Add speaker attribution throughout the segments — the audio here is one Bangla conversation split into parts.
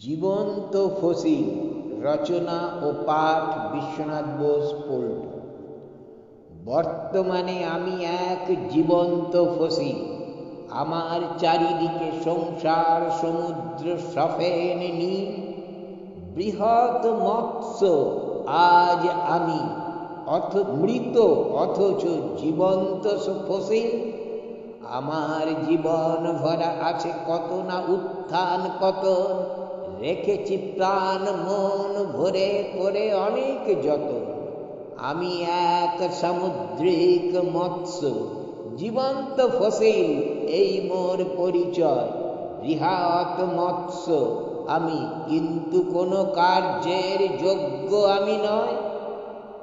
Speaker 1: জীবন্ত ফসিল, রচনা ও পাঠ বিশ্বনাথ বোস পল্টু বর্তমানে আমি এক জীবন্ত ফসিল। আমার চারিদিকে সংসার, সমুদ্র, সফেন, নীল। বৃহৎ মৎস্য আজ আমি। অথ মৃত, অথচ জীবন্ত ফসিল। আমার জীবন ভরা আছে কত না উত্থান পতন রেখেছি প্রাণ, মন ভরে করে অনেক যত। আমি এক সামুদ্রিক মৎস্য, জীবন্ত ফসিল, এই মোর পরিচয়। বৃহৎ মৎস্য, আমি কিন্তু কোনো কার্যের যোগ্য আমি নয়।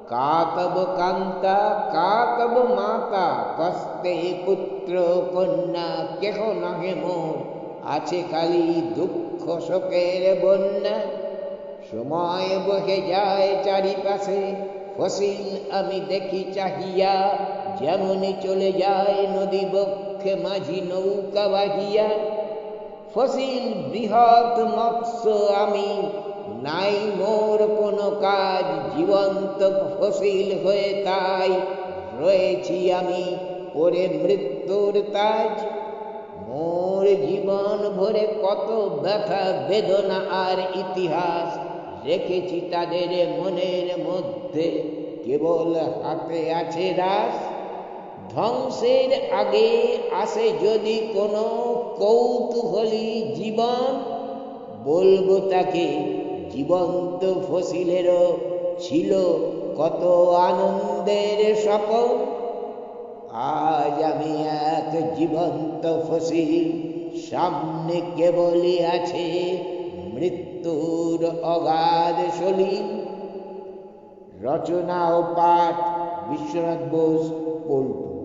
Speaker 1: কাতব কান্তা, কাতব মাতা কস্তে পুত্র, কন্যা, কেহ নহে মোর। আছে খালি দুঃখ শোকের বন্যা। সময় বহে যায় চারিপাশে, ফসিল আমি দেখি চাহিয়া। যেমনই চলে যায় নদী বক্ষে মাঝি নৌকা বাহিয়া। ফসিল বৃহৎ মৎস্য আমি, নাই মোর কোনো কাজ। জীবন্ত ফসিল হয়ে তাই রয়েছি আমি, পরে মৃত্যুর তাজ। মোর জীবন ভরে কত ব্যথা, বেদনা আর ইতিহাস রেখেছি তাদের মনের মধ্যে। কেবল হাতে আছে রাস ধ্বংসের আগে আসে যদি কোনো কৌতূহলী জীবন, বলব তাকে জীবন্ত ফসিলেরও ছিল কত আনন্দের সকল। আজ আমি এক জীবন্ত ফসি। সামনে কেবলই আছে মৃত্যুর অগাধ শলি। রচনা ও পাঠ বিশ্বনাথ বোস, পল্টু।